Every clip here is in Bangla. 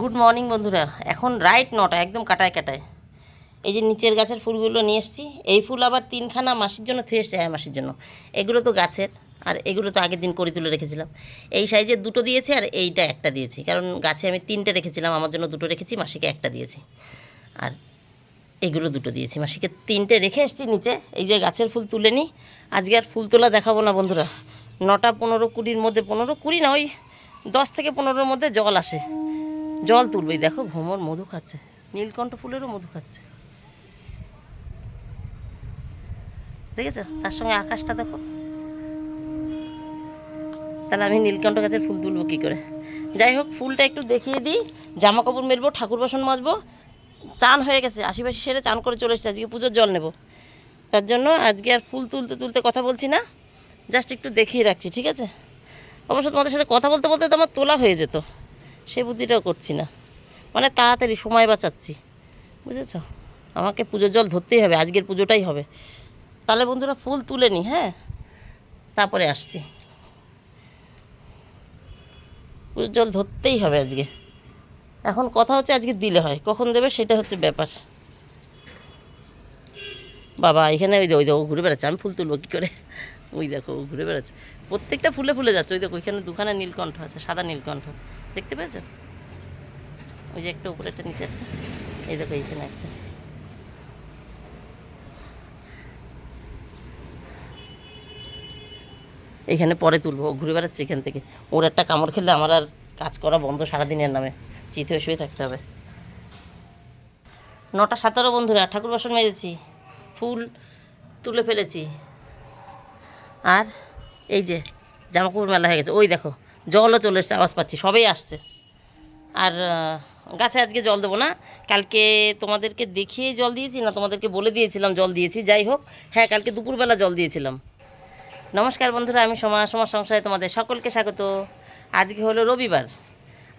গুড মর্নিং বন্ধুরা। এখন রাইট নটা, একদম কাটায় কাটায়। এই যে নিচের গাছের ফুলগুলো নিয়ে এসেছি, এই ফুল আবার তিনখানা মাসির জন্য থুয়ে এসছে হ্যাঁ মাসির জন্য। এগুলো তো গাছের, আর এগুলো তো আগের দিন করে তুলে রেখেছিলাম। এই সাইজের দুটো দিয়েছি, আর এইটা একটা দিয়েছি। কারণ গাছে আমি তিনটে রেখেছিলাম, আমার জন্য দুটো রেখেছি, মাসিকে একটা দিয়েছি। আর এগুলো দুটো দিয়েছি, মাসিকে তিনটে রেখে এসেছি নিচে। এই যে গাছের ফুল তুলে নিই। আজকে আর ফুল তোলা দেখাবো না, বন্ধুরা। নটা পনেরো কুড়ির মধ্যে, পনেরো কুড়ি না, ওই দশ থেকে পনেরোর মধ্যে জল আসে। জল তুলবেই। দেখো ভ্রমর মধু খাচ্ছে। নীলকণ্ঠ ফুলেরও মধু খাচ্ছে। দেখেছ? তার সঙ্গে আকাশটা দেখো। তাহলে আমি নীলকণ্ঠ গাছের ফুল তুলবো কী করে? যাই হোক, ফুলটা একটু দেখিয়ে দিই। জামা কাপড় মেলবো, ঠাকুর বাসন মাজবো। চান হয়ে গেছে। আশিপাশি সেরে চান করে চলে এসেছে। আজকে পুজোর জল নেব। তার জন্য আজকে আর ফুল তুলতে তুলতে কথা বলছি না। জাস্ট একটু দেখিয়ে রাখছি, ঠিক আছে? অবশ্য তোমাদের সাথে কথা বলতে বলতে তো আমার তোলা হয়ে যেত। সে বুদ্ধিটাও করছি না। মানে তাড়াতাড়ি সময় বাঁচাচ্ছি। বুঝেছ? আমাকে পুজোর জল ধরতেই হবে, আজকের পুজোটাই হবে। তাহলে বন্ধুরা ফুল তুলে নি হ্যাঁ? তারপরে আসছি। পুজোর জল ধরতেই হবে আজকে। এখন কথা হচ্ছে আজকে দিলে হয়, কখন দেবে সেটা হচ্ছে ব্যাপার। বাবা, এখানে ওই দেখো ওই দেখো ঘুরে বেড়াচ্ছে, আমি ফুল তুলবো কী করে? ওই দেখো ঘুরে বেড়াচ্ছে। প্রত্যেকটা ফুলে ফুলে যাচ্ছে, ওই দেখো, ওইখানে দুখানে নীলকণ্ঠ আছে, সাদা নীলকণ্ঠ। দেখতে পেয়েছ? ওই যে একটা উপরে, একটা নিচে একটা। এই দেখো, এইখানে একটা। এইখানে পরে তুলবো ঘুরে বেড়াচ্ছে এখান থেকে। ওর একটা কামড় খেলে আমার আর কাজ করা বন্ধ সারাদিনের নামে। চিত হয়ে শুয়ে থাকতে হবে। নটা সতেরো বন্ধুরা, ঠাকুর বাসন মেরেছি ফুল তুলে ফেলেছি। আর এই যে জামাকাপড় মেলা হয়ে গেছে, ওই দেখো। জলও চলে এসছে, আওয়াজ পাচ্ছি, সবেই আসছে। আর গাছে আজকে জল দেবো না। কালকে তোমাদেরকে দেখিয়ে জল দিয়েছি না তোমাদেরকে বলে দিয়েছিলাম জল দিয়েছি? যাই হোক হ্যাঁ কালকে দুপুরবেলা জল দিয়েছিলাম। নমস্কার বন্ধুরা, আমি সমা সমাজ সংসারে তোমাদের সকলকে স্বাগত। আজকে হলো রবিবার।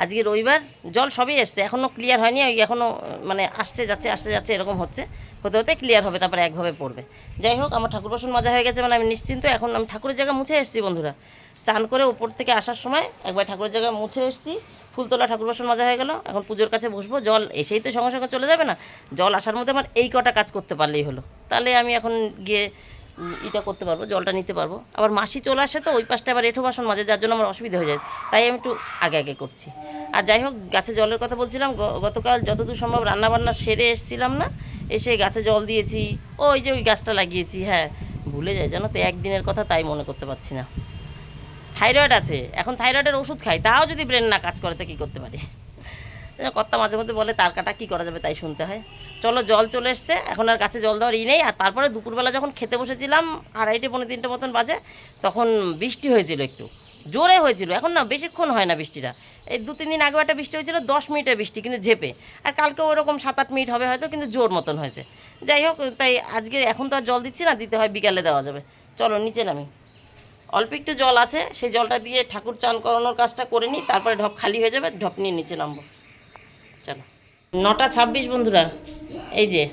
আজকে রবিবার, জল সবই এসছে এখনও ক্লিয়ার হয়নি, ওই এখনও মানে আসছে, যাচ্ছে আসছে, যাচ্ছে, এরকম হচ্ছে। হতে হতে ক্লিয়ার হবে, তারপরে একভাবে পড়বে। যাই হোক, আমার ঠাকুর বাসন মাজা হয়ে গেছে মানে আমি নিশ্চিন্ত, এখন আমি ঠাকুরের জায়গা মুছে এসেছি বন্ধুরা। চান করে উপর থেকে আসার সময় একবার ঠাকুরের জায়গায় মুছে এসেছি। ফুলতলা ঠাকুর বাসন মাজা হয়ে গেল। এখন পুজোর কাছে বসবো। জল এসেই তো সঙ্গে সঙ্গে চলে যাবে না। জল আসার মধ্যে আমার এই কটা কাজ করতে পারলেই হলো। তাহলে আমি এখন গিয়ে এটা করতে পারব, জলটা নিতে পারব। আবার মাসি চলে আসে তো ওই পাশটা আবার এঁঠো বাসন মাঝে যার জন্য আমার অসুবিধা হয়ে যায়। তাই আমি একটু আগে আগে করছি। আর যাই হোক, গাছে জলের কথা বলছিলাম। গতকাল যতদূর সম্ভব রান্নাবান্না সেরে এসেছিলাম না। এসে গাছে জল দিয়েছি। ওই যে ওই গাছটা লাগিয়েছি হ্যাঁ। ভুলে যায় জানো তো, একদিনের কথা তাই মনে করতে পারছি না। থাইরয়েড আছে। এখন থাইরয়েডের ওষুধ খাই, তাও যদি ব্রেন না কাজ করে, তো কী করতে পারি? কর্তা মাঝে মধ্যে বলে, তার কাটা কী করা যাবে তাই শুনতে হয়। চলো, জল চলে এসছে, এখন আর কাছে জল দেওয়ার ই নেই। আর তারপরে দুপুরবেলা যখন খেতে বসেছিলাম, আড়াইটে পনেরো তিনটে মতন বাজে, তখন বৃষ্টি হয়েছিল একটু। জোরে হয়েছিল। এখন না, বেশিক্ষণ হয় না বৃষ্টিটা। এই দু, তিন দিন আগেও একটা বৃষ্টি হয়েছিল, দশ মিনিটের বৃষ্টি, কিন্তু ঝেপে। আর কালকে ওরকম সাত আট মিনিট হবে হয়তো, কিন্তু জোর মতন হয়েছে। যাই হোক, তাই আজকে এখন তো আর জল দিচ্ছি না, দিতে হয় বিকালে দেওয়া যাবে। চলো, নিচে নামি। অল্প একটু জল আছে, সেই জলটা দিয়ে ঠাকুর চান করানোর কাজটা করে নিই, তারপরে ঢপ খালি হয়ে যাবে, ঢপ নিয়ে নিচে নামবো। চলো। নটা ছাব্বিশ বন্ধুরা, এই যে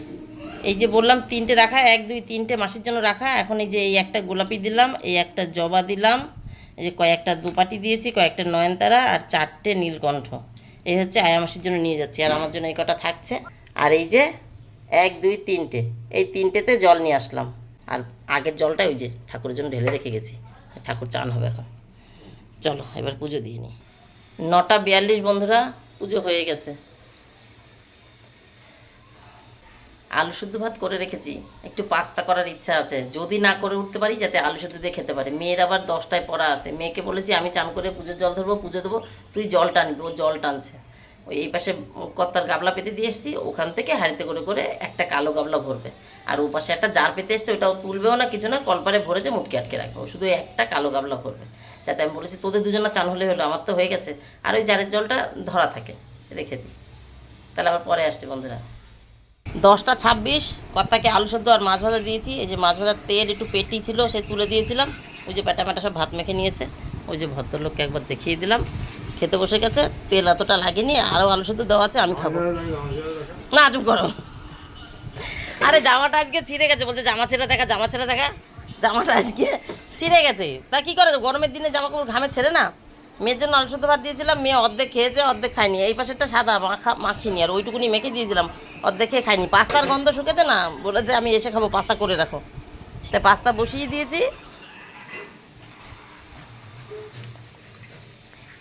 এই যে বললাম তিনটে রাখা, এক, দুই, তিনটে মাসের জন্য রাখা, এখন এই যে এই একটা গোলাপি দিলাম, এই একটা জবা দিলাম, এই যে কয়েকটা দুপাটি দিয়েছি, কয়েকটা নয়নতারা আর চারটে নীলকণ্ঠ। এই হচ্ছে আয়া মাসের জন্য নিয়ে যাচ্ছি, আর আমার জন্য এই কটা থাকছে। আর এই যে এক, দুই, তিনটে, এই তিনটেতে জল নিয়ে আসলাম। আর আগের জলটা ওই যে ঠাকুরের জন্য ঢেলে রেখে গেছি। ঠাকুর চান হবে এখন। চলো, এবার পুজো দিয়ে নিই। নটা বিয়াল্লিশ বন্ধুরা, পুজো হয়ে গেছে। আলু শুদ্ধ ভাত করে রেখেছি। একটু পাস্তা করার ইচ্ছা আছে। যদি না করে উঠতে পারি, যাতে আলু শুদ্ধ দিয়ে খেতে পারে। মেয়ের আবার দশটায় পড়া আছে। মেয়েকে বলেছি, আমি চান করে পুজোর জল ধরবো, পুজো দেবো। তুই জল টানবি, ও জল টানছে। ওই এই পাশে কত্তার গাবলা পেতে দিয়ে এসেছি, ওখান থেকে হাঁড়িতে করে করে একটা কালো গাবলা ভরবে। আর ও পাশে একটা জার পেতে এসছে, ওটাও তুলবেও না, কিছু না, কলপারে ভরেছে মুটকে আটকে রাখবে। শুধু একটা কালো গাবলা ভরবে। যাতে আমি বলেছি, তোদের দুজনের চান হলে হলো, আমার তো হয়ে গেছে। আর ওই জারের জলটা ধরা থাকে, রেখে দিই। তাহলে আবার পরে আসছি, বন্ধুরা। দশটা ছাব্বিশ কর্তাকে আলু সেদ্ধ আর মাছ ভাজা দিয়েছি। এই যে মাছ ভাজার তেল একটু পেটি ছিল, সে তুলে দিয়েছিলাম। ওই যে প্যাটা ম্যাটা সব ভাত মেখে নিয়েছে। ওই যে ভদ্রলোককে একবার দেখিয়ে দিলাম। খেতে বসে গেছে, তেল এতটা লাগেনি আরও আলু সেদ্ধ দেওয়া আছে, আমি খাব। না, চুপ করো। আরে, জামাটা আজকে ছিঁড়ে গেছে বলতে জামা ছেড়ে দেখা, জামা ছেড়ে দেখা। জামাটা আজকে ছিঁড়ে গেছে। তা কী করে, গরমের দিনে জামা কাপড় ঘামে ছেড়ে না? মেয়ের জন্য আলু সেদ্ধ ভাত দিয়েছিলাম, মেয়ে অর্ধেক খেয়েছে, অর্ধেক খায়নি। এই পাশেরটা সাদা, মাখা, মাখিনি, আর ওইটুকুনি মেখে দিয়েছিলাম, অর্ধেক খেয়ে খায়নি। পাস্তার গন্ধ শুকেছে না? বলেছে আমি এসে খাব, পাস্তা করে রাখো। তাই পাস্তা বসিয়ে দিয়েছি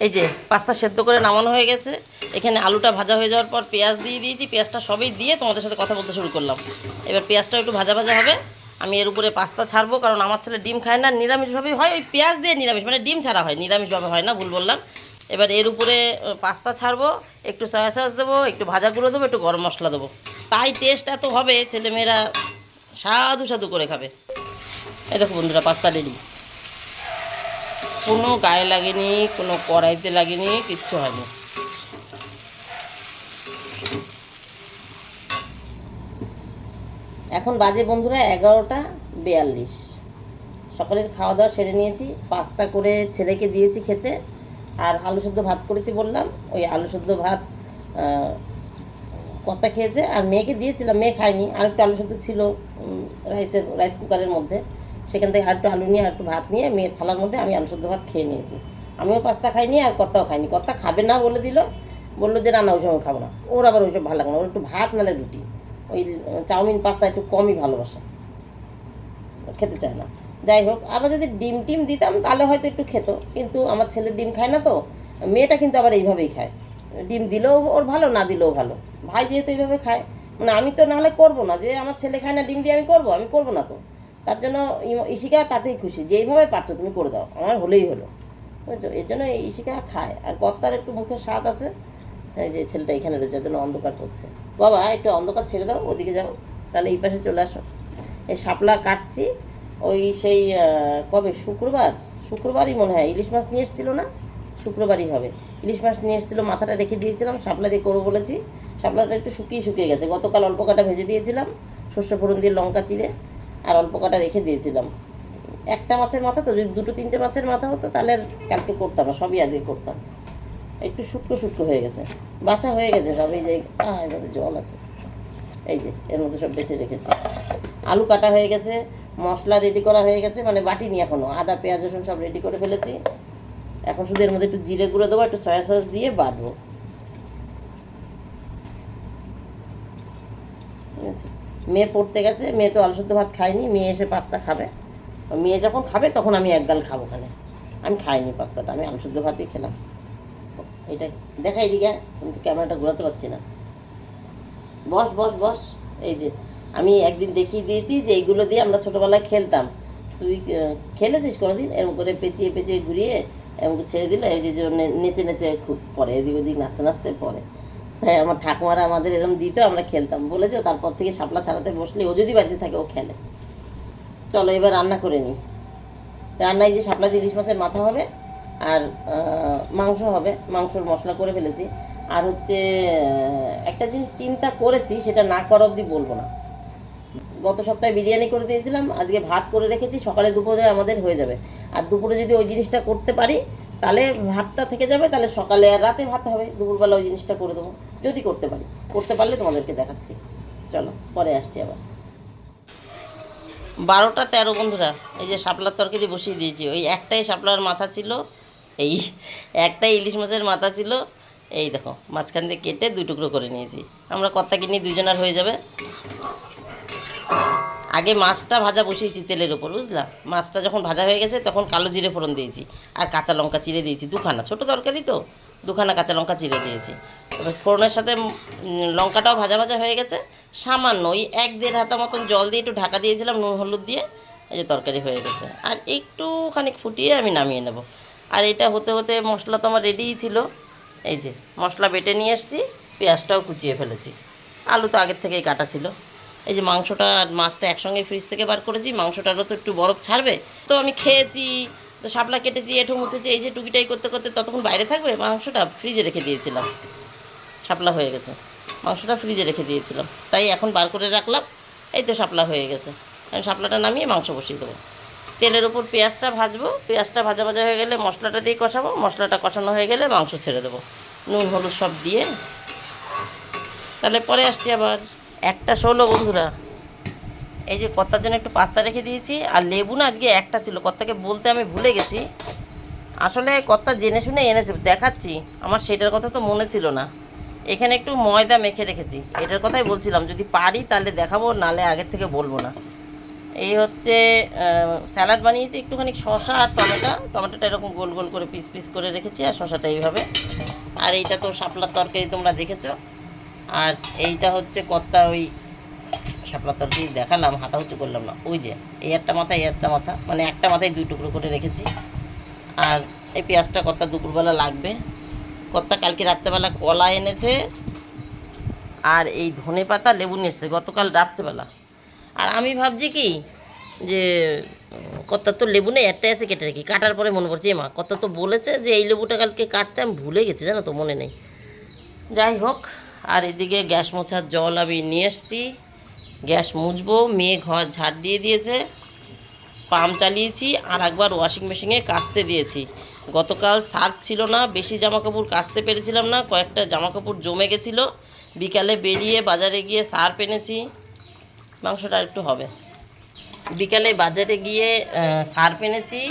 এই যে পাস্তা সেদ্ধ করে নামানো হয়ে গেছে। এখানে আলুটা ভাজা হয়ে যাওয়ার পর পেঁয়াজ দিয়ে দিয়েছি। পেঁয়াজটা সবই দিয়ে তোমাদের সাথে কথা বলতে শুরু করলাম। এবার পেঁয়াজটা একটু ভাজা ভাজা হবে। আমি এর উপরে পাস্তা ছাড়বো, কারণ আমার ছেলে ডিম খায় না। নিরামিষভাবেই হয়, ওই পেঁয়াজ দিয়ে নিরামিষ মানে ডিম ছাড়া হয়, নিরামিষভাবে হয় না, ভুল বললাম। এবার এর উপরে পাস্তা ছাড়বো, একটু সয়া সস দেবো, একটু ভাজা গুঁড়ো দেবো, একটু গরম মশলা দেবো। তাই টেস্ট এত হবে, ছেলেমেয়েরা সাধু সাধু করে খাবে। এই দেখো বন্ধুরা, পাস্তা রেডি কোনো গায়ে লাগেনি, কোনো কড়াইতে লাগেনি, কিচ্ছু হয়নি। এখন বাজে বন্ধুরা এগারোটা বিয়াল্লিশ। সকালের খাওয়া দাওয়া সেরে নিয়েছি, পাস্তা করে ছেলেকে দিয়েছি খেতে, আর আলু সেদ্ধ ভাত করেছি বললাম, ওই আলু সেদ্ধ ভাত কর্তা খেয়েছে, আর মেয়েকে দিয়েছিলাম, মেয়ে খায়নি আর একটু আলু সেদ্ধ ছিল রাইসের, রাইস কুকারের মধ্যে। সেখান থেকে একটু আলু নিয়ে একটু ভাত নিয়ে মেয়ের থালার মধ্যে আমি আলু ভাত খেয়ে নিয়েছি। আমিও পাস্তা খাইনি আর কর্তাও খাইনি। কর্তা খাবে না বলে দিল। বলল যে, না না, ওই সময় খাব না। ওর আবার ওইসব ভালো লাগে না। ওর একটু ভাত নালে রুটি। ওই চাউমিন, পাস্তা একটু কমই ভালোবাসে। খেতে চায় না। যাই হোক, আবার যদি ডিম টিম দিতাম, তাহলে হয়তো একটু খেত। কিন্তু আমার ছেলে ডিম খায় না তো। মেয়েটা কিন্তু আবার এইভাবেই খায়। ডিম দিলেও ওর ভালো, না দিলেও ভালো। ভাই যেহেতু এইভাবে খায়। মানে আমি তো নাহলে করব না। যে আমার ছেলে খায় না, ডিম দিয়ে আমি করব? আমি করব না তো। তার জন্য ইশিকা তাতেই খুশি, যেইভাবে পারছ তুমি করে দাও, আমার হলেই হলো। বুঝছ? এর জন্য ইশিকা খায়। আর কর্তার একটু মুখে স্বাদ আছে যে ছেলেটা এখানে রয়েছে জন্য অন্ধকার করছে। বাবা, একটু অন্ধকার ছেড়ে দাও, ওদিকে যাও, তাহলে এই পাশে চলে আসো। এই শাপলা কাটছি, ওই সেই কবে? শুক্রবার? শুক্রবারই মনে হয়, ইলিশ মাছ নিয়ে এসেছিল না? শুক্রবারই হবে। ইলিশ মাছ নিয়ে এসেছিল, মাথাটা রেখে দিয়েছিলাম, শাপলা দিয়ে করব বলেছি। শাপলাটা একটু শুকিয়ে শুকিয়ে গেছে। গতকাল অল্প কাটা ভেজে দিয়েছিলাম শস্য ফোড়ন দিয়ে লঙ্কা চিড়ে। আর অল্প কাটা রেখে দিয়েছিলাম। একটা মাছের মাথা তো, যদি দুটো তিনটে মাছের মাথা হতো, তাহলে কালকে করতাম না, সবই আজকে করতাম। একটু শুক্তো শুক্তো হয়ে গেছে, বাছা হয়ে গেছে সব, এই যে এর মধ্যে জল আছে। এই যে, এর মধ্যে সব বেছে রেখেছি। আলু কাটা হয়ে গেছে, মশলা রেডি করা হয়ে গেছে মানে বাটিনি এখনও আদা, পেঁয়াজ, রসুন সব রেডি করে ফেলেছি। এখন শুধু এর মধ্যে একটু জিরে গুঁড়ো দেবো, একটু সয়া সস দিয়ে বাটবো ঠিক আছে মেয়ে পড়তে গেছে, মেয়ে তো আলু সেদ্ধ ভাত খায়নি, মেয়ে এসে পাস্তা খাবে। মেয়ে যখন খাবে তখন আমি এক গাল খাব ওখানে। আমি খাইনি পাস্তাটা, আমি আলু সেদ্ধ ভাতই খেলাম। এটা দেখা এদিকে কিন্তু ক্যামেরাটা ঘোরাতে পারছি না। বস বস বস, এই যে, আমি একদিন দেখিয়ে দিয়েছি যে এইগুলো দিয়ে আমরা ছোটোবেলায় খেলতাম। তুই খেলেছিস কোনোদিন? এরকম করে পেঁচিয়ে পেঁচিয়ে ঘুরিয়ে এরকম ছেড়ে দিলে যে যে নেচে নেচে খুব পরে, এদিক ওদিক নাচতে নাচতে পরে। তাই আমার ঠাকুমারা আমাদের এরকম দিত, আমরা খেলতাম। বলেছ, তারপর থেকে শাপলা ছাড়াতে বসলে ও যদি বাড়িতে থাকে, ও খেলে। চলো, এবার রান্না করে নিই। রান্নায় যে শাপলা ইলিশ মাছের মাথা হবে আর মাংস হবে, মাংসর মশলা করে ফেলেছি। আর হচ্ছে, একটা জিনিস চিন্তা করেছি, সেটা না করা অবধি বলব না। গত সপ্তাহে বিরিয়ানি করে দিয়েছিলাম, আজকে ভাত করে রেখেছি, সকালে দুপুরে আমাদের হয়ে যাবে। আর দুপুরে যদি ওই জিনিসটা করতে পারি তাহলে ভাতটা থেকে যাবে, তাহলে সকালে আর রাতে ভাত হবে। দুপুরবেলা ওই জিনিসটা করে দেবো। যদি করতে পারি। করতে পারলে তোমাদেরকে দেখাচ্ছি। চলো, পরে আসছি আবার। বারোটা তেরো বন্ধুরা, এই যে শাপলার তরকারি বসিয়ে দিয়েছি। ওই একটাই শাপলার মাথা ছিল, এই একটাই ইলিশ মাছের মাথা ছিল। এই দেখো, মাঝখান দিয়ে কেটে দুই টুকরো করে নিয়েছি। আমরা কর্তাকে নিয়ে দুজনার হয়ে যাবে। আগে মাছটা ভাজা বসিয়েছি তেলের ওপর বুঝলা? মাছটা যখন ভাজা হয়ে গেছে, তখন কালো জিরে ফোড়ন দিয়েছি আর কাঁচা লঙ্কা চিড়ে দিয়েছি, দুখানা, ছোটো তরকারি তো, দুখানা কাঁচা লঙ্কা চিড়ে দিয়েছি। এবার ফোড়নের সাথে লঙ্কাটাও ভাজা ভাজা হয়ে গেছে, সামান্য ওই এক দেড় হাতা মতন জল দিয়ে একটু ঢাকা দিয়েছিলাম, নুন, হলুদ দিয়ে, এই যে তরকারি হয়ে গেছে। আর একটুখানি ফুটিয়ে আমি নামিয়ে নেব। আর এটা হতে হতে মশলা তো আমার রেডিই ছিল। এই যে, মশলা বেটে নিয়ে এসেছি, পেঁয়াজটাও কুচিয়ে ফেলেছি। আলু তো আগের থেকেই কাটা ছিল। এই যে মাংসটা আর মাছটা একসঙ্গে ফ্রিজ থেকে বার করেছি, মাংসটারও তো একটু বরফ ছাড়বে। তো আমি খেয়েছি, তো শাপলা কেটেছি, এঁঠো মুছেছি, এই যে টুকিটাই করতে করতে ততক্ষণ বাইরে থাকবে, মাংসটা ফ্রিজে রেখে দিয়েছিলাম। শাপলা হয়ে গেছে। মাংসটা ফ্রিজে রেখে দিয়েছিলাম। তাই এখন বার করে রাখলাম, এই তো শাপলা হয়ে গেছে। আমি শাপলাটা নামিয়ে মাংস বসিয়ে দেবো। তেলের ওপর পেঁয়াজটা ভাজবো, পেঁয়াজটা ভাজা ভাজা হয়ে গেলে মশলাটা দিয়ে কষাবো, মশলাটা কষানো হয়ে গেলে মাংস ছেড়ে দেবো। নুন, হলুদ সব দিয়ে। তাহলে পরে আসছি আবার। একটা ষোলো বন্ধুরা। এই যে কর্তার জন্য একটু পাস্তা রেখে দিয়েছি, আর লেবু না আজকে একটা ছিল। কর্তাকে বলতে আমি ভুলে গেছি। আসলে কথা জেনে শুনে এনেছে, দেখাচ্ছি। আমার সেটার কথা তো মনে ছিল না। এখানে একটু ময়দা মেখে রেখেছি। এটার কথাই বলছিলাম, যদি পারি তাহলে দেখাবো নালে আগের থেকে বলব না। এই হচ্ছে স্যালাড বানিয়েছি, একটুখানি শশা আর টমেটো। টমেটোটা এরকম গোল গোল করে পিস পিস করে রেখেছি, আর শশাটা এইভাবে। আর এইটা তো শাপলার তরকারি তোমরা দেখেছ। আর এইটা হচ্ছে কর্তা ওই শাপলার তরকারি দেখালাম হাতা উঁচু করলাম না। ওই যে, এই একটা মাথা এই একটা মাথা মানে একটা মাথায় দুই টুকরো করে রেখেছি। আর এই পেঁয়াজটা কর্তা দুপুরবেলা লাগবে। কর্তা কালকে রাত্রেবেলা কলা এনেছে, আর এই ধনে পাতা লেবু নিয়ে এসছে গতকাল রাত্রেবেলা। আর আমি ভাবছি কি, যে কত তো লেবু নেই, একটাই আছে কেটে রাখি। কাটার পরে মনে পড়ছে মা কত তো বলেছে যে এই লেবুটা কালকে কাটতে, আমি ভুলে গেছি, জানো তো, মনে নেই। যাই হোক আর এদিকে গ্যাস মোছার জল আমি নিয়ে এসছি। গ্যাস মুছবো, মেয়ে ঘর ঝাড় দিয়ে দিয়েছে। পাম্প চালিয়েছি, আর একবার ওয়াশিং মেশিনে কাচতে দিয়েছি। গতকাল সার্ফ ছিল না, বেশি জামা কাপড় কাচতে পেরেছিলাম না, কয়েকটা জামা কাপড় জমে গেছিল। বিকালে বেরিয়ে বাজারে গিয়ে সার্ফ এনেছি। মাংসটা একটু হবে। বিকালে বাজারে গিয়ে সার্ফ এনেছি।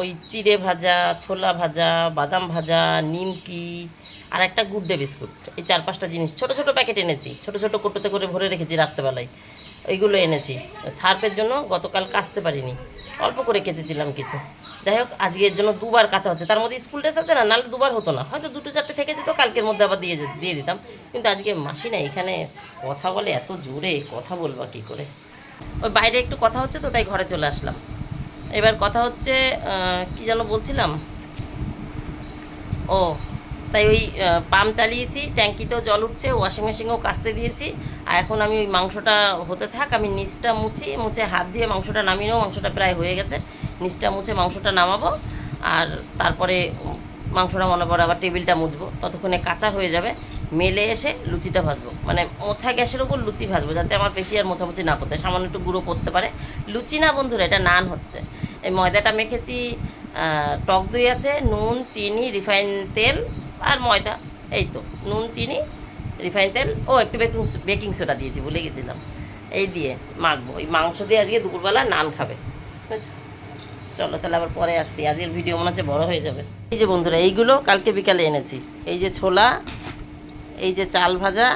ওই চিড়ে ভাজা, ছোলা ভাজা, বাদাম ভাজা, নিমকি আর একটা গুড্ডে বিস্কুট। এই চার পাঁচটা জিনিস। ছোট ছোট প্যাকেট এনেছি। ছোট ছোট কোটোতে করে ভরে রেখেছি রাত্রেবেলায়। এইগুলো এনেছি। সার্ফের জন্য গতকাল কাচতে পারিনি। অল্প করে কেচেছিলাম কিছু। যাই হোক আজকের জন্য দুবার কাঁচা হচ্ছে। তার মধ্যে স্কুল ড্রেস আছে না? নাহলে দুবার হতো না। হয়তো দুটো চারটে থেকে যেত, কালকের মধ্যে আবার দিয়ে দিয়ে দিতাম। কিন্তু আজকে মাসি না এখানে কথা বলে এত জোরে। কথা বলবা কী করে? ওই বাইরে একটু কথা হচ্ছে তো, তাই ঘরে চলে আসলাম। এবার কথা হচ্ছে কি যেন বলছিলাম? ও তাই ওই পাম্প চালিয়েছি ট্যাঙ্কিতেও জল উঠছে ওয়াশিং মেশিনেও কাচতে দিয়েছি, আর এখন আমি ওই মাংসটা হতে থাক, আমি নিচটা মুছি, মুছে হাত দিয়ে মাংসটা নামিয়েও মাংসটা প্রায় হয়ে গেছে, নিচটা মুছে মাংসটা নামাবো, আর তারপরে মাংসটা মনে পড়ে আবার টেবিলটা মুছবো, ততক্ষণে কাঁচা হয়ে যাবে, মেলে এসে লুচিটা ভাজবো মানে মোছা গ্যাসের ওপর লুচি ভাজবো, যাতে আমার বেশি আর মোছামুছি না করতে সামান্য একটু গুঁড়ো করতে পারে, লুচি না বন্ধুরা, এটা নান হচ্ছে, এই ময়দাটা মেখেছি টক দই আছে, নুন, চিনি, রিফাইন তেল আর ময়দা, এই তো, নুন, চিনি, রিফাইন তেল, ও একটু বেকিং বেকিং সোডা দিয়েছি, ভুলে গেছিলাম। এই দিয়ে মাখবো। এই মাংস দিয়ে আজকে দুপুরবেলা নান খাবে। চলো তাহলে আবার পরে আসছি। আজকের ভিডিও মনে হচ্ছে বড়ো হয়ে যাবে। এই যে বন্ধুরা, এইগুলো কালকে বিকালে এনেছি। এই যে ছোলা, এই যে চাল ভাজা,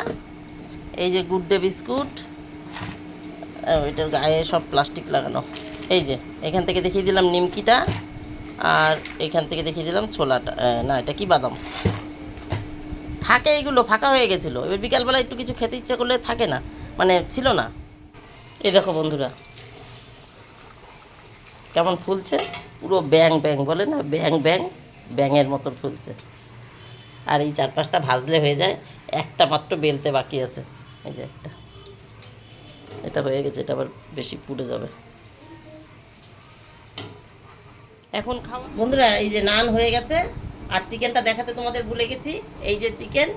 এই যে গুড্ডে বিস্কুট এটার গায়ে সব প্লাস্টিক লাগানো। এই যে, এখান থেকে দেখিয়ে দিলাম নিমকিটা, আর এখান থেকে দেখিয়ে দিলাম ছোলাটা না, এটা কি বাদাম? থাকে এইগুলো, ফাঁকা হয়ে গেছিল। এবার বিকালবেলা একটু কিছু খেতে ইচ্ছে করলে থাকে না মানে ছিল না। এই দেখো বন্ধুরা, কেমন ফুলছে? পুরো ব্যাং ব্যাং বলে না? ব্যাং ব্যাং ব্যাঙের মতন ফুলছে। আর এই চার পাঁচটা ভাজলে হয়ে যায়, একটা মাত্র বেলতে বাকি আছে। এই যে একটা। এটা হয়ে গেছে, এটা আবার বেশি পুড়ে যাবে। এখন খাওয়া বন্ধুরা, এই যে নান হয়ে গেছে। আর চিকেনটা দেখাতে তোমাদের ভুলে গেছি। এই যে চিকেন,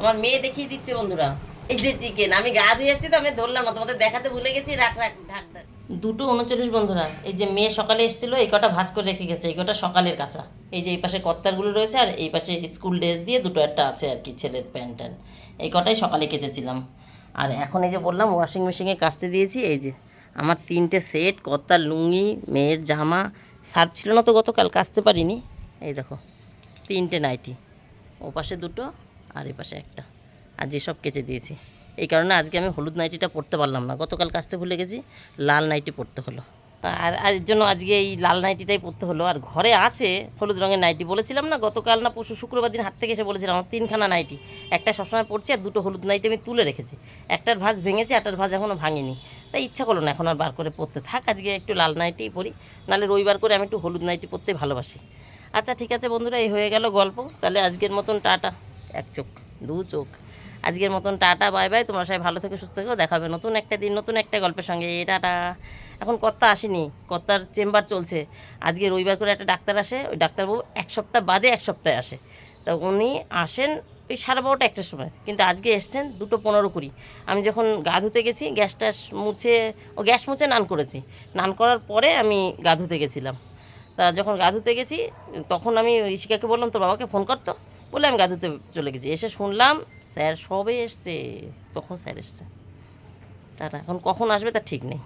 আমার মেয়ে দেখিয়ে দিচ্ছে বন্ধুরা। এই যে চিকেন, আমি গা ধুয়ে এসেছি তো, আমি ধরলাম না, তোমাদের দেখাতে ভুলে গেছি, রাখ রাখ, ঢাক ঢাক। দুটো উনচল্লিশ বন্ধুরা, এই যে মেয়ে সকালে এসেছিল, এই কটা ভাজ করে রেখে গেছে, এই কটা সকালের কাঁচা। এই যে এই পাশে কত্তারগুলো রয়েছে, আর এই পাশে স্কুল ড্রেস দিয়ে দুটো একটা আছে আর কি, ছেলের প্যান্ট ট্যান্ট। এই কটাই সকালে কেচেছিলাম। আর এখন এই যে বললাম ওয়াশিং মেশিনে কাচতে দিয়েছি, এই যে আমার তিনটে সেট কত্তার লুঙ্গি, মেয়ের জামা। সার্ফ ছিল না তো গতকাল কাচতে পারিনি। এই দেখো, তিনটে নাইটি। ও পাশে দুটো আর এ পাশে একটা। আর যেসব কেচে দিয়েছি। এই কারণে আজকে আমি হলুদ নাইটিটা পরতে পারলাম না। গতকাল কাচতে ভুলে গেছি, লাল নাইটি পরতে হলো। আর এর জন্য আজকে এই লাল নাইটিটাই পরতে হলো। আর ঘরে আছে হলুদ রঙের নাইটি। বলেছিলাম না, গতকাল না পশু শুক্রবার দিন হাট থেকে এসে বলেছিলাম, আমার তিনখানা নাইটি। একটা সবসময় পড়ছি আর দুটো হলুদ নাইটি আমি তুলে রেখেছি। একটার ভাঁজ ভেঙেছে একটার ভাঁজ এখনও ভাঙেনি। তাই ইচ্ছা করল না এখন আর বার করে পরতে। থাক, আজকে একটু লাল নাইটিই পরি। নাহলে রবিবার করে আমি একটু হলুদ নাইটি পরতে ভালোবাসি। আচ্ছা ঠিক আছে বন্ধুরা, এই হয়ে গেল গল্প। তাহলে আজকের মতন টাটা। এক চোখ, দু চোখ। আজকের মতন টাটা, বাই বাই। তোমরা সবাই ভালো থেকে, সুস্থ থেকো। দেখাবে নতুন একটা দিন, নতুন একটা গল্পের সঙ্গে। টাটা। এখন কর্তা আসেনি। কর্তার চেম্বার চলছে। আজকে রবিবার করে একটা ডাক্তার আসে। ওই ডাক্তারবাবু এক সপ্তাহ বাদে এক সপ্তাহে আসে। তা উনি আসেন ওই সাড়ে বারোটা একটার সময়। কিন্তু আজকে এসছেন দুটো পনেরো কুড়ি। আমি যখন গা ধুতে গেছি গ্যাস ট্যাস মুছে ও গ্যাস মুছে নান করেছি। নান করার পরে আমি গা ধুতে গেছিলাম। তা যখন গা ধুতে গেছি, তখন আমি ঋষিকাকে বললাম, তোর বাবাকে ফোন করতো বলে আমি গা ধুতে চলে গেছি। এসে শুনলাম, স্যার সবে এসছে। তখন স্যার এসছে। টাটা। এখন কখন আসবে তার ঠিক নেই।